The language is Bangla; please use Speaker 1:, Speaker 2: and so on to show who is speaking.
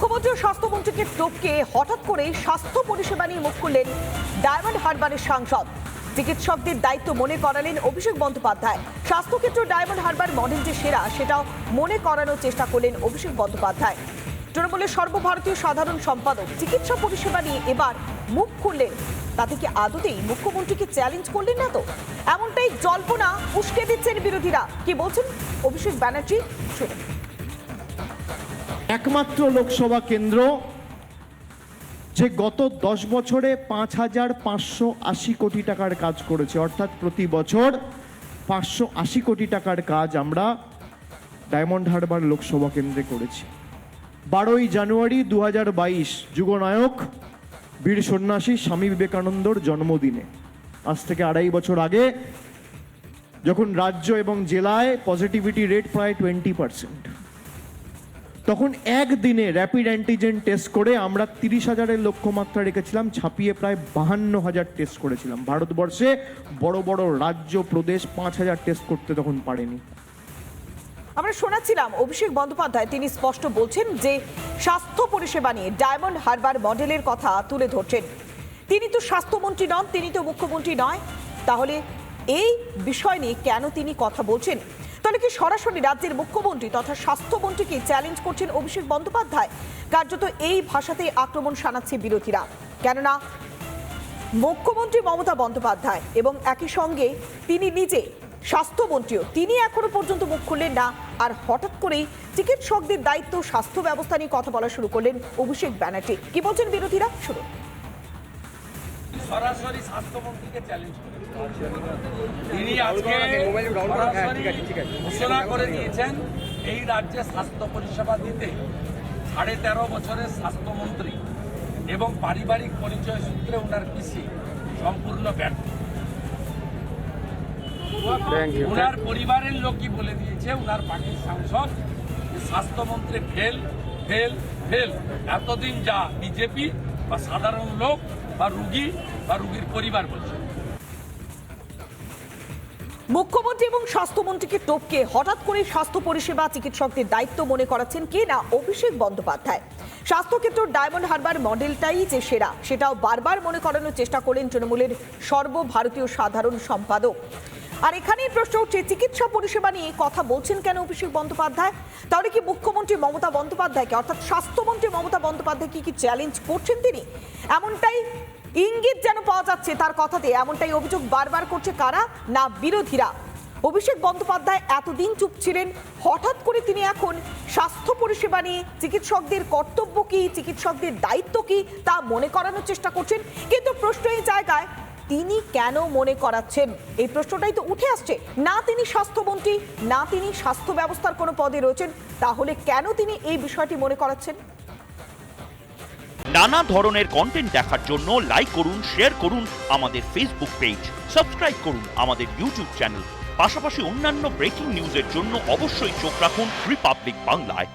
Speaker 1: মুখ্যমন্ত্রী স্বাস্থ্যমন্ত্রীকে টপকে হঠাৎ করে স্বাস্থ্য পরিষেবা নিয়ে মুখ খুললেন ডায়মন্ড হারবারের সাংসদ। চিকিৎসকদের দায়িত্ব মনে করালেন অভিষেক বন্দ্যোপাধ্যায়। স্বাস্থ্যক্ষেত্র ডায়মন্ড হারবার মডেল যে সেরা, সেটাও মনে করানোর চেষ্টা করলেন অভিষেক বন্দ্যোপাধ্যায়। তৃণমূলের সর্বভারতীয় সাধারণ সম্পাদক চিকিৎসা পরিষেবা নিয়ে এবার মুখ খুললেন। তাতে কি আদতেই মুখ্যমন্ত্রীকে চ্যালেঞ্জ করলেন না তো? এমনটাই জল্পনা উস্কে দিচ্ছেন বিরোধীরা। কি বলছেন অভিষেক ব্যানার্জি? শুনুন।
Speaker 2: একমাত্র লোকসভা কেন্দ্র যে গত দশ বছরে পাঁচ হাজার পাঁচশো আশি কোটি টাকার কাজ করেছে, অর্থাৎ প্রতি বছর পাঁচশো আশি কোটি টাকার কাজ আমরা ডায়মন্ড হারবার লোকসভা কেন্দ্রে করেছি। বারোই জানুয়ারি দু হাজার বাইশ, যুগনায়ক বীর সন্ন্যাসী স্বামী বিবেকানন্দর জন্মদিনে। আজ থেকে আড়াই বছর আগে যখন রাজ্য এবং জেলায় পজিটিভিটি রেট প্রায় টোয়েন্টি পার্সেন্ট তখন একদিনে র্যাপিড অ্যান্টিজেন টেস্ট করে আমরা তিরিশ হাজারের লক্ষ্যমাত্রা রেখেছিলাম, ছাপিয়ে প্রায় বাহান্ন হাজার টেস্ট করেছিলাম। ভারতবর্ষে বড় বড় রাজ্য, প্রদেশ পাঁচ হাজার টেস্ট করতে তখন পারেনি।
Speaker 1: আমরা শোনাচ্ছিলাম অভিষেক বন্দ্যোপাধ্যায়, তিনি স্পষ্ট বলছেন যে স্বাস্থ্য পরিষেবা নিয়ে ডায়মন্ড হারবার মডেলের কথা তুলে ধরছেন। তিনি তো স্বাস্থ্যমন্ত্রী নন, তিনি তো মুখ্যমন্ত্রী নয়। তাহলে এই বিষয় নিয়ে কেন তিনি কথা বলছেন? তাহলে কি সরাসরি রাজ্যের মুখ্যমন্ত্রী তথা স্বাস্থ্যমন্ত্রীকে চ্যালেঞ্জ করছেন অভিষেক বন্দ্যোপাধ্যায়? কার্যত এই ভাষাতে আক্রমণ শানাচ্ছে বিরোধীরা। কেননা, মুখ্যমন্ত্রী মমতা বন্দ্যোপাধ্যায় এবং একই সঙ্গে তিনি নিজে স্বাস্থ্যমন্ত্রীও, তিনি এখনও পর্যন্ত মুখ খুললেন না। আর হঠাৎ করেই চিকিৎসকদের দায়িত্ব, স্বাস্থ্য ব্যবস্থা নিয়ে কথা বলা শুরু করলেন অভিষেক ব্যানার্জি। কি বলছেন বিরোধীরা? শুনুন।
Speaker 3: সরাসরি স্বাস্থ্যমন্ত্রীকে চ্যালেঞ্জ তিনি আজকে ঘোষণা করে দিয়েছেন এই রাজ্যে স্বাস্থ্য পরিষেবা দিতে সাড়ে তেরো বছরের স্বাস্থ্যমন্ত্রী এবং পারিবারিক পরিচয় সূত্রে ওনার পিসি সম্পূর্ণ ব্যর্থ। ওনার পরিবারের লোকই বলে দিয়েছে ওনার পার্টির সাংসদ স্বাস্থ্যমন্ত্রী ফেল ফেল ফেল এতদিন যা বিজেপি বা সাধারণ লোক বা রুগী বা রুগীর পরিবার বলছে।
Speaker 1: মুখ্যমন্ত্রী এবং স্বাস্থ্যমন্ত্রীকে টপকে হঠাৎ করে স্বাস্থ্য পরিষেবা চিকিৎসকদের দায়িত্ব মনে করাচ্ছেন কে না অভিষেক বন্দ্যোপাধ্যায়। স্বাস্থ্যক্ষেত্র ডায়মন্ড হারবার মডেলটাই যে সেরা, সেটাও বারবার মনে করানোর চেষ্টা করলেন তৃণমূলের সর্বভারতীয় সাধারণ সম্পাদক। আর এখানেই প্রশ্ন উঠছে, চিকিৎসা পরিষেবা নিয়ে কথা বলছেন কেন অভিষেক বন্দ্যোপাধ্যায়? তাহলে কি মুখ্যমন্ত্রী মমতা বন্দ্যোপাধ্যায়কে, অর্থাৎ স্বাস্থ্যমন্ত্রী মমতা বন্দ্যোপাধ্যায় কি কি চ্যালেঞ্জ করছেন তিনি? এমনটাই ইঙ্গিত যেন পাওয়া যাচ্ছে তার কথাতে, এমনটাই অভিযোগ বারবার করছে কারা? না, বিরোধীরা। অভিষেক বন্দ্যোপাধ্যায় এতদিন চুপ ছিলেন, হঠাৎ করে তিনি এখন স্বাস্থ্য পরিষেবা নিয়ে চিকিৎসকদের কর্তব্য কি, চিকিৎসকদের দায়িত্ব কি, তা মনে করানোর চেষ্টা করছেন। কিন্তু প্রশ্ন এই জায়গায় তিনি কেন মনে করাচ্ছেন? এই প্রশ্নটাই তো উঠে আসছে। না তিনি স্বাস্থ্যমন্ত্রী, না তিনি স্বাস্থ্য ব্যবস্থার কোনো পদে রয়েছেন, তাহলে কেন তিনি এই বিষয়টি মনে করাচ্ছেন?
Speaker 4: নানা ধরনের কন্টেন্ট দেখার জন্য লাইক করুন শেয়ার করুন আমাদের ফেসবুক পেজ সাবস্ক্রাইব করুন আমাদের ইউটিউব চ্যানেল পাশাপাশি অন্যান্য ব্রেকিং নিউজের জন্য অবশ্যই চোখ রাখুন রিপাবলিক বাংলায়